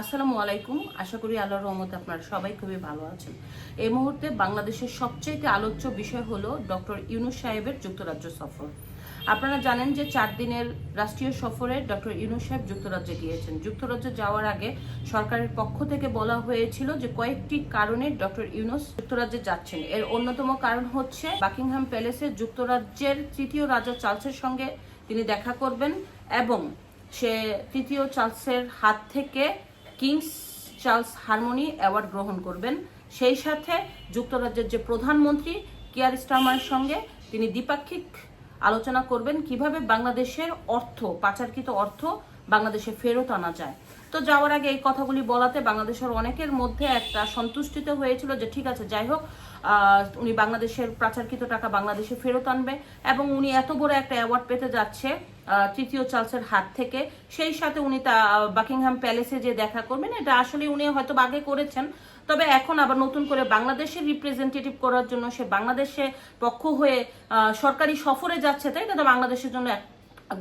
আসসালামু আলাইকুম। আশা করি আল্লাহর রহমতে আপনারা সবাই খুবই ভালো আছেন। এই মুহূর্তে বাংলাদেশের সবচেয়ে আলোচ্য বিষয় হলো ডক্টর ইউনুস সাহেবের যুক্তরাজ্য সফর। আপনারা জানেন যে চার দিনের রাষ্ট্রীয় সফরে ডক্টর ইউনুস সাহেব যুক্তরাজ্যে গিয়েছেন। যুক্তরাজ্যে যাওয়ার আগে সরকারের পক্ষ থেকে বলা হয়েছিল যে কয়েকটি কারণে ডক্টর ইউনুস যুক্তরাজ্যে যাচ্ছেন। এর অন্যতম কারণ হচ্ছে বাকিংহাম প্যালেসে যুক্তরাজ্যের তৃতীয় রাজা চার্লসের সঙ্গে তিনি দেখা করবেন এবং সে তৃতীয় চার্লসের হাত থেকে কিংস চার্লস হারমোনি অ্যাওয়ার্ড গ্রহণ করবেন। সেই সাথে যুক্তরাজ্যের যে প্রধানমন্ত্রী কিয়ার স্টার্মার সঙ্গে তিনি দ্বিপাক্ষিক আলোচনা করবেন। কীভাবে বাংলাদেশের অর্থ, পাচারকৃত অর্থ বাংলাদেশে ফেরত আনা যায়। তো যাওয়ার আগে এই কথাগুলি বলাতে বাংলাদেশের অনেকের মধ্যে একটা সন্তুষ্টিত হয়েছিল যে, ঠিক আছে, যাই হোক উনি বাংলাদেশের পাচারকৃত টাকা বাংলাদেশে ফেরত আনবে এবং উনি এত বড় একটা অ্যাওয়ার্ড পেতে যাচ্ছে তৃতীয় চার্লসের হাত থেকে। সেই সাথে উনি তা বাকিংহাম প্যালেসে যে দেখা করবেন, এটা আসলে উনি হয়তো আগে করেছেন। তবে এখন আবার নতুন করে বাংলাদেশের রিপ্রেজেন্টেটিভ করার জন্য সে বাংলাদেশে পক্ষ হয়ে সরকারি সফরে যাচ্ছে, তাই তো? বাংলাদেশের জন্য এক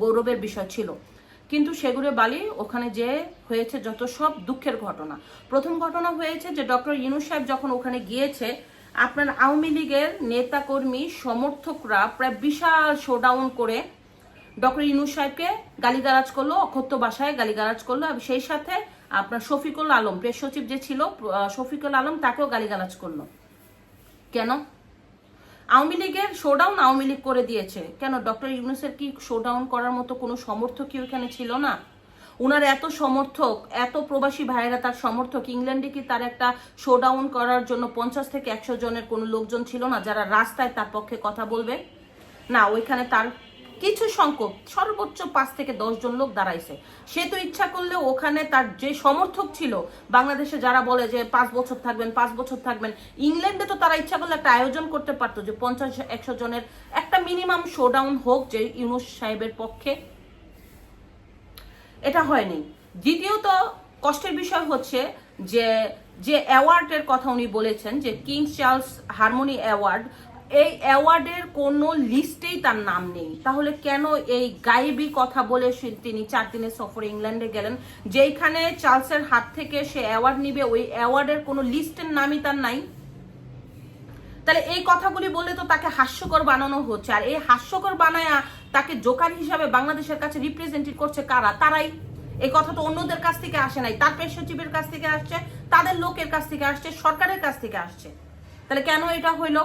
গৌরবের বিষয় ছিল। কিন্তু সেগুলো বালি ওখানে যে হয়েছে যত সব দুঃখের ঘটনা। প্রথম ঘটনা হয়েছে যে ডক্টর ইউনুস সাহেব যখন ওখানে গিয়েছে, আপনার আওয়ামী লীগের নেতাকর্মী, সমর্থকরা প্রায় বিশাল শোডাউন করে ডক্টর ইউনুস সাহেবকে গালিগালাজ করল, অক্ষত্য ভাষায় গালিগালাজ করল এবং সেই সাথে আপনার শফিকুল আলম, প্রেস সচিব যে ছিল শফিকুল আলম তাকেও গালিগালাজ করল। কেন? আওয়ামী লীগের শোডাউন আওয়ামী লীগ করে দিয়েছে। কেন? ডক্টর ইউনুসের কি শোডাউন করার মতো কোনো সমর্থক কি ওখানে ছিল না? উনার এত সমর্থক, এত প্রবাসী ভাইয়েরা তার সমর্থক, ইংল্যান্ডে কি তার একটা শোডাউন করার জন্য পঞ্চাশ থেকে একশো জনের কোনো লোকজন ছিল না যারা রাস্তায় তার পক্ষে কথা বলবে? না, ওইখানে তার কিছু সংখ্যক, সর্বোচ্চ পাঁচ থেকে দশ জন লোক দাঁড়াইছে। সে তো ইচ্ছা করলে ওখানে তার যে সমর্থক ছিল, বাংলাদেশে যারা বলে যে পাঁচ বছর থাকবেন, পাঁচ বছর থাকবেন, ইংল্যান্ডে তো তারা ইচ্ছা করলে একটা আয়োজন করতে পারতো যে পঞ্চাশ, একশো জনের একটা মিনিমাম শোডাউন হোক যে ইউনুস সাহেবের পক্ষে। এটা হয়নি। দ্বিতীয়ত কষ্টের বিষয় হচ্ছে যে যে অ্যাওয়ার্ডের কথা উনি বলেছেন যে কিং চার্লস হারমোনি অ্যাওয়ার্ড এই অ্যাওয়ার্ডের কোনো লিস্টেই তার নাম নেই। তাহলে কেন এই গায়েবী কথা বলে তিনি চার দিনের সফরে ইংল্যান্ডে গেলেন, যেইখানে চার্লসের হাত থেকে সে অ্যাওয়ার্ড নিবে, ওই অ্যাওয়ার্ডের কোনো লিস্টের নামই তার নাই? তাহলে এই কথাগুলি বলে তো তাকে হাস্যকর বানানো হচ্ছে, আর এই হাস্যকর বানায়া তাকে জোকার হিসাবে বাংলাদেশের কাছে রিপ্রেজেন্টেট করছে কারা? তারাই। এই কথা তো অন্যদের কাছ থেকে আসে নাই, তার পেশ সচিবের কাছ থেকে আসছে, তাদের লোকের কাছ থেকে আসছে, সরকারের কাছ থেকে আসছে। তাহলে কেন এটা হইল?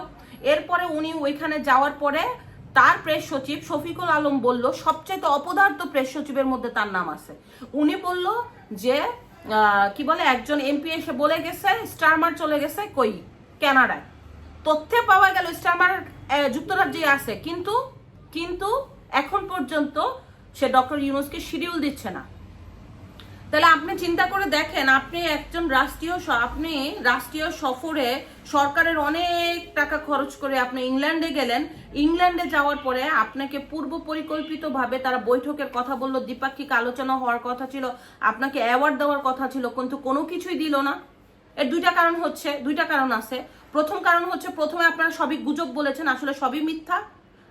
এরপরে উনি ওইখানে যাওয়ার পরে তার প্রেস সচিব শফিকুল আলম বলল সবচেয়ে অপদার্থ প্রেস সচিবের মধ্যে তার নাম আছে। উনি বলল যে কি বলে, একজন এমপি এসে বলে গেছে, স্টারমার চলে গেছে কই? কানাডায় তথ্যে পাওয়া গেল স্টারমার যুক্তরাজ্যে আছে, কিন্তু কিন্তু এখন পর্যন্ত সে ডক্টর ইউনুসকে শিডিউল দিচ্ছে না। তাহলে আপনি চিন্তা করে দেখেন, আপনি একজন রাষ্ট্রীয় আপনি রাষ্ট্রীয় সফরে সরকারের অনেক টাকা খরচ করে আপনি ইংল্যান্ডে গেলেন। ইংল্যান্ডে যাওয়ার পরে আপনাকে পূর্ব পরিকল্পিতভাবে তারা বৈঠকের কথা বলল, দ্বিপাক্ষিক আলোচনা হওয়ার কথা ছিল, আপনাকে অ্যাওয়ার্ড দেওয়ার কথা ছিল, কিন্তু কোনো কিছুই দিল না। এর দুইটা কারণ হচ্ছে, দুইটা কারণ আছে। প্রথম কারণ হচ্ছে, প্রথমে আপনারা সবই গুজব বলেছেন, আসলে সবই মিথ্যা।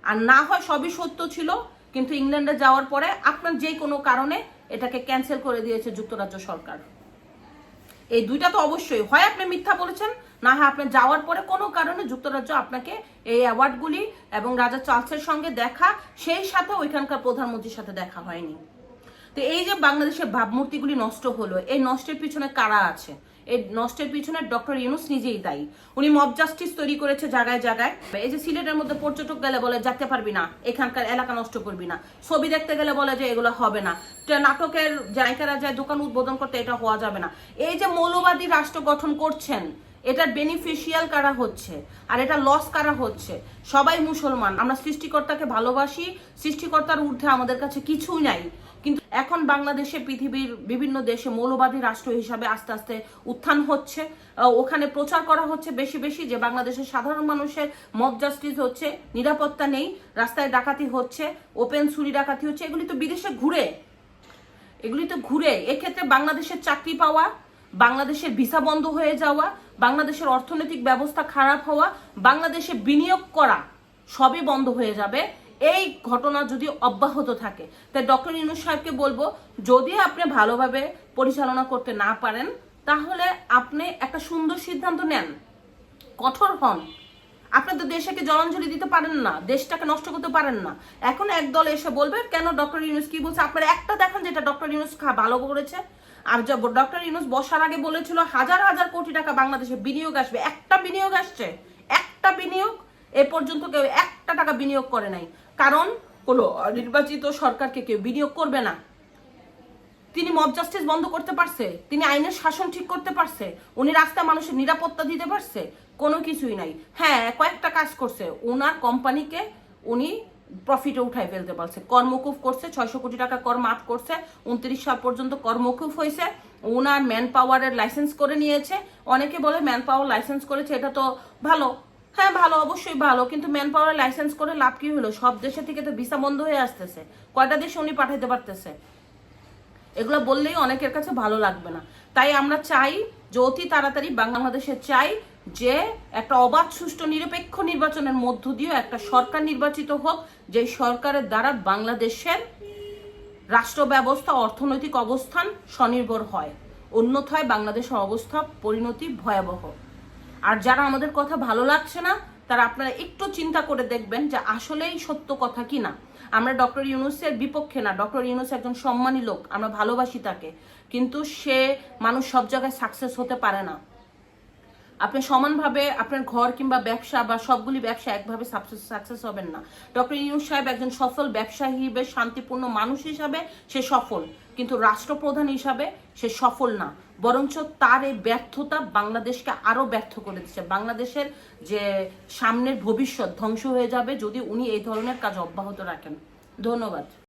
আর না হয় সবই সত্য ছিল, কিন্তু ইংল্যান্ডে যাওয়ার পরে আপনার যে কোনো কারণে এটাকে ক্যান্সেল করে দিয়েছে যুক্তরাজ্য সরকার। এই দুইটা তো অবশ্যই। হয় আপনি মিথ্যা বলেছেন না হয় আপনার যাওয়ার পরে কোনো কারণে যুক্তরাজ্য আপনাকে এই অ্যাওয়ার্ডগুলি এবং রাজা চার্লসের সঙ্গে দেখা, সেই সাথে ওইখানকার প্রধানমন্ত্রীর সাথে দেখা হয়নি। তো এই যে বাংলাদেশের ভাবমূর্তিগুলি নষ্ট হলো, এই নষ্টের পিছনে কারা আছে? এই নষ্টের পিছনে ডক্টর ইউনুস নিজেই দায়ী। উনি মব জাস্টিস তৈরি করেছে জায়গায় জায়গায়। এই যে সিলেটের মধ্যে পর্যটক গেলে বলে, যেতে পারবি না, এখানকার এলাকা নষ্ট করবি না। ছবি দেখতে গেলে বলে যে, এগুলো হবে না। নাটকের জায়গারা যায় দোকান উদ্বোধন করতে এটা হওয়া যাবে না। এই যে মৌলবাদী রাষ্ট্র গঠন করছেন এটার বেনিফিশিয়াল কারা হচ্ছে? আর এটা লস কারা হচ্ছে? সবাই মুসলমান। আমরা সৃষ্টিকর্তাকে ভালোবাসি, সৃষ্টিকর্তার ঊর্ধ্বে আমাদের কাছে কিছুই নাই। কিন্তু এখন বাংলাদেশে পৃথিবীর বিভিন্ন দেশে মৌলবাদী রাষ্ট্র হিসাবে আস্তে আস্তে উত্থান হচ্ছে। ওখানে প্রচার করা হচ্ছে বেশি বেশি যে বাংলাদেশের সাধারণ মানুষের মব জাস্টিস হচ্ছে, নিরাপত্তা নেই, রাস্তায় ডাকাতি হচ্ছে ওপেন ছুরি ডাকাতি হচ্ছে। এগুলি তো বিদেশে ঘুরে। এগুলি তো ঘুরে। এক্ষেত্রে বাংলাদেশের চাকরি পাওয়া বাংলাদেশের ভিসা বন্ধ হয়ে যাওয়া, বাংলাদেশের অর্থনৈতিক ব্যবস্থা খারাপ হওয়া, বাংলাদেশে বিনিয়োগ করা সবই বন্ধ হয়ে যাবে। এই ঘটনা যদি অব্যাহত থাকে, তাই ডক্টর ইনুস সাহেবকে বলব, যদি আপনি ভালোভাবে পরিচালনা করতে না পারেন, তাহলে আপনি একটা সুন্দর সিদ্ধান্ত নেন। কঠোর হন। আপনি তো দেশকে জলাঞ্জলি দিতে পারেন না, দেশটাকে নষ্ট করতে পারেন না। এখন একদল এসে বলবে, কেন ডক্টর ইউনুস কি বলছে? আপনারা একটা দেখান যেটা ডক্টর ইউনুস ভালো করেছে। আর ডক্টর ইউনুস বসার আগে বলেছিল, হাজার হাজার কোটি টাকা বাংলাদেশে বিনিয়োগ আসবে। একটা বিনিয়োগ আসছে, একটা বিনিয়োগ, এ পর্যন্ত কেউ একটা টাকা বিনিয়োগ করে নাই। কারণ, কোনো নির্বাচিত সরকারকে কেউ বিনিয়োগ করবে না। তিনি মব জাস্টিস বন্ধ করতে পারছে, তিনি আইনের শাসন ঠিক করতে পারছে, উনি রাস্তায় মানুষের নিরাপত্তা দিতে পারছে। কোনো কিছুই নাই। হ্যাঁ কয়েকটা কাজ করছে। ওনার কোম্পানিকে উনি প্রফিটে উঠাই ফেলতে পারছে কর্মকুফ করছে, ছয়শো কোটি টাকা কর মাফ করছে, উনত্রিশ সাল পর্যন্ত কর্মকুফ হয়েছে। ওনার ম্যান পাওয়ারের লাইসেন্স করে নিয়েছে। অনেকে বলে ম্যান পাওয়ার লাইসেন্স করেছে, এটা তো ভালো। হ্যাঁ ভালো, অবশ্যই ভালো, কিন্তু ম্যান পাওয়ার লাইসেন্স করে লাভ কি হলো? সব দেশে থেকে তো ভিসা বন্ধ হয়ে আসতেছে। কয়টা দেশে উনি পাঠাইতে পারতেছে? এগুলো বললেই অনেকের কাছে ভালো লাগবে না। তাই আমরা চাই যে অতি তাড়াতাড়ি বাংলাদেশে চাই যে একটা অবাধ, সুষ্ঠু, নিরপেক্ষ নির্বাচনের মধ্য দিয়ে একটা সরকার নির্বাচিত হোক যে সরকারের দ্বারা বাংলাদেশের রাষ্ট্র ব্যবস্থা অর্থনৈতিক অবস্থান স্বনির্ভর হয়। অন্যথায় বাংলাদেশের অবস্থা পরিণতি ভয়াবহ। আর যারা আমাদের কথা ভালো লাগছে না, তারা আপনারা একটু চিন্তা করে দেখবেন যে আসলেই সত্য কথা কি না। আমরা ডক্টর ইউনুসের বিপক্ষে না, ডক্টর ইউনুস একজন সম্মানী লোক, আমরা ভালোবাসি তাকে। কিন্তু সে মানুষ সব জায়গায় সাকসেস হতে পারে না। আপনি সমানভাবে আপনার ঘর কিংবা ব্যবসা বা সবগুলি ব্যবসা একভাবে সাকসেস হবেন না। ডক্টর ইউনুস সাহেব একজন সফল ব্যবসায়ী হিসেবে শান্তিপূর্ণ মানুষ হিসাবে সে সফল, কিন্তু রাষ্ট্রপ্রধান হিসাবে সে সফল না। বরঞ্চ তার এই ব্যর্থতা বাংলাদেশকে আরও ব্যর্থ করে দিচ্ছে। বাংলাদেশের যে সামনের ভবিষ্যৎ ধ্বংস হয়ে যাবে যদি উনি এই ধরনের কাজ অব্যাহত রাখেন। ধন্যবাদ।